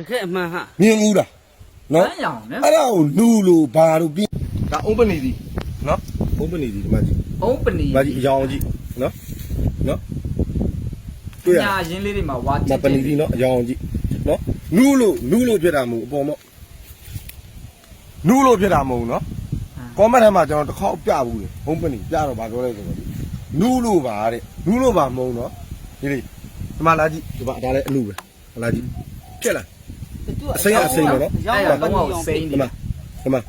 တကယ်အမှန်ဟာမြင်ဘူးလားပနော်န်းရောင်နော်အဲ့ဒါကိုလူလို့ဘာလို့ပြီးဒါ open နေသည်နော် open နေသည်ဒီမှာကြည့်အုံးပနီဒီမှာကြည့်အယောင်ကြည့်နော်နော်တွေ့ရညာရင်းလေးတွေမှာဝါမပနီသည်နော်အယောင်ကြည့်နော်လူလို့လူလို့ဖြစ်တာမဟုတ်အပေါ်မော့လူလို့ဖြစ်တာမဟုတ်နော် comment ထဲမှာကျွန်တော်တစ်ခေါက်ပြဘူးလေ open နေပြတော့ဗာပြောလိုက်ဆိုတော့လူလို့ပါတဲ့လူလို့ပါမဟုတ်နော်ဒီလေဒီမှာလာကြည့်ဒီမှာဒါလည်းအလူပဲလာကြည့် ဖြစ်လားအစိမ်းကအစိမ်းပဲနော်ရောအဲ့င်းဒါတော့တော့ဘာဟောလို့စိစိမ့်မ့်နေဒီမှာဒီမှာ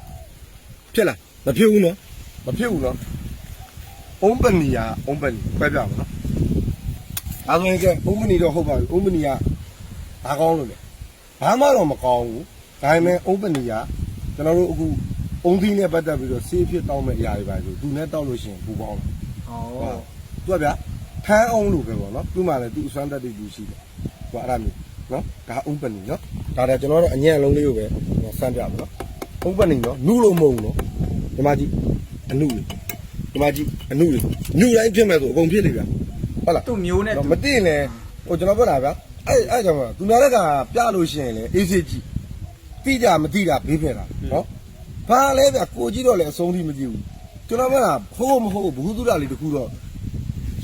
ဖြစ်လားမဖြစ်ဘူးနော်မဖြစ်ဘူးနော် open နေရ open ပဲပြပါနော်အဲဆိုရင်က open နေတော့ဟုတ်ပါပြီ open နေရဘာကောင်းလို့လဲဘာမှတော့မကောင်းဘူးဒါပေမဲ့ open နေရကျွန်တော်တို့အခုအုံသီးနဲ့ပတ်သက်ပြီးတော့ဆေးဖြစ်တောင်းမဲ့အရာတွေပါဆိုသူနဲ့တောက်လို့ရှိရင်ပူပေါင်းတယ်ဟောသူကဗျာဖမ်းအောင်လို့ပဲပေါ့နော်သူ့မှာလည်းသူ့အစွမ်းတက်တွေသူရှိတယ်သူကအဲ့ဒါမျိုး နော်ဒါ open နေနော်ဒါလည်းကျွန်တော်တို့အညံ့လုံးလေးကိုပဲစမ်းပြပါနော် open နေနော်နုလို့မဟုတ်ဘူးနော်ဒီမှာကြည့်အနုလေးဒီမှာကြည့်အနုလေးနုတိုင်းဖြစ်မဲ့ဆိုအကုန်ဖြစ်နေဗျာဟုတ်လားသူ့မျိုးနဲ့တော့မသိရင်လည်းဟိုကျွန်တော်ပြောတာဗျာအဲ့အဲ့ကြောင့်မို့သူများတက်ကပြလို့ရှိရင်လည်းအေးစေးကြည့်တိကြမတိတာဘေးဖယ်တာနော်ဘာလဲဗျာကိုကြည့်တော့လည်းအဆုံးထိမကြည့်ဘူးကျွန်တော်ပြောတာဟုတ်မဟုတ်ဘူးသူဒ္ဓလေးတခုတော့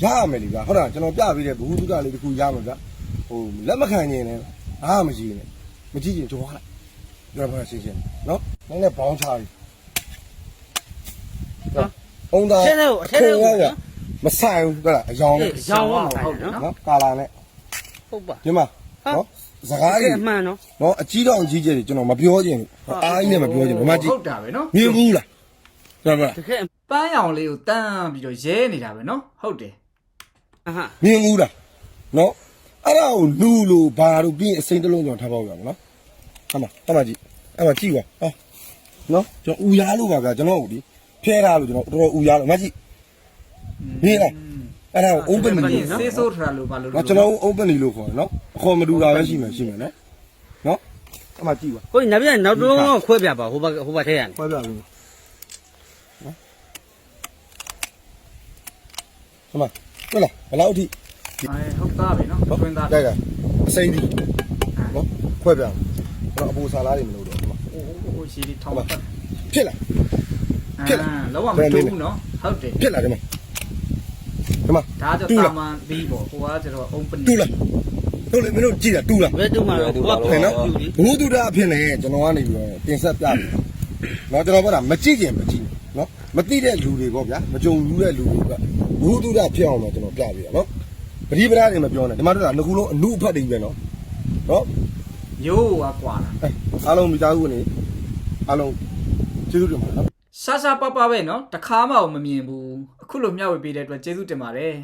ရရမယ်လေဗျာဟုတ်လားကျွန်တော်ပြပေးတဲ့ဘ ഹു တုဒလေးတခုရမှာဗျာ ဟိုလက်မခံရင်လည်းအားမရှိနဲ့မကြည့်ရင်ကြောလိုက်ကျွန်တော်ပြောရှင်းရှင်းနော်နည်းနည်းဘောင်းချပြီအုံးသားထဲထဲကိုအထဲထဲကိုဗျာမဆိုင်ဘူးဟုတ်လားအယောင်နဲ့ရောင်းတော့ဟုတ်တယ်နော်နော်ကာလာနဲ့ဟုတ်ပါဒီမှာနော်စကားတကကြီးယ်အမှန်နော်နော်အကြီးတော့အကြီးကျယ်ကြီးကျွန်တော်မပြောချင်ဘူးအားကြီးနဲ့မပြောချင်ဘူးဒီမှာကြည့်ဟုတ်တာပဲနော်မြင်ဘူးလားကျွန်တော်တကယ်အပန်းရောင်လေးကိုတန်းပြီးတော့ရဲနေတာပဲနော်ဟုတ်တယ်မှန်ဟာမြင်ဘူးလားနော် အဲ့ဒါကိုလူလို့ဘာလို့ပြီးရင်အစိမ့်တစ်လုံးကျွန်တော်ထားပေါက်ရအောင်နော်ဟမ်းမဟမ်းမကြည့်အဲ့မှာကြည့်ပါဟောနော်ကျွန်တော်ဥရားလို့ပါဗျာကျွန်တော်တို့ဒီဖဲထားလို့ကျွန်တော်တော်တော်ဥရားလို့မကြည့်မြင်လားအဲ့ဒါကို open နေဘလို့ယ်ဆေးဆိုးထားလို့ဘာလို့နော်ကျွန်တော် open နေလို့ခေါ်တယ်နော်အခေါ်မတူတာပဲရှိမယ်ရှိမယ်နော်နော်အဲ့မှာကြည့်ပါကိုကြီးနောက်ပြန်နောက်တစ်လုံးတော့ခွဲပြပါဟိုဘဟိုဘထဲရတယ်ခွဲပြပြီနော်ဟမ်းမတွေ့လားဘယ်လောက်အထိအဲဟုတ်သားပဲ နော်တွင်းသားတိုက်တာအစိမ့်ကြီးနော်ခွဲပြအောင်ကျွန်တော်အပူဆာလားတွေမလို့တော့ဟုတ်ဟိုဟိုဟိုရှိဒီထောင်းပတ်ဖြစ်လာဖြစ်လာလောကမတူဘူးနော်ဟုတ်တယ်ဖြစ်လာဒီမှာဒီမှာဒါကြောင့်တာမန်ဘီပေါ့ဟိုကကျတော့ open တူလားတို့လည်းမင်းတို့ကြည့်တာတူလားဘယ်တူမှာတော့ဟုတ်တယ်နော်ဘူးတူတာအဖြစ်နဲ့ကျွန်တော်ကနေပြီးတော့တင်ဆက်ပြတယ်နော်ကျွန်တော်ကတော့မကြည့်ခင်မကြည့်နော်မသိတဲ့လူတွေပေါ့ဗျာမကြုံဘူးတဲ့လူတွေကဘူးတူတာဖြစ်အောင်တော့ကျွန်တော်ပြပြရနော် ပရိပဒါတွေမပြောနဲ့ဒီမှာတို့ကငခုလုံးအနုအဖတ်တွေပဲနော်နော်ရိုးကကွာတာအဲအားလုံးမိသားစုကနေအားလုံးကျေးဇူးတင်ပါတယ်နော်ရှာရှာပပပဲနော်တခါမှမမြင်ဘူးအခုလိုမျှဝေပေးတဲ့အတွက်ကျေးဇူးတင်ပါတယ်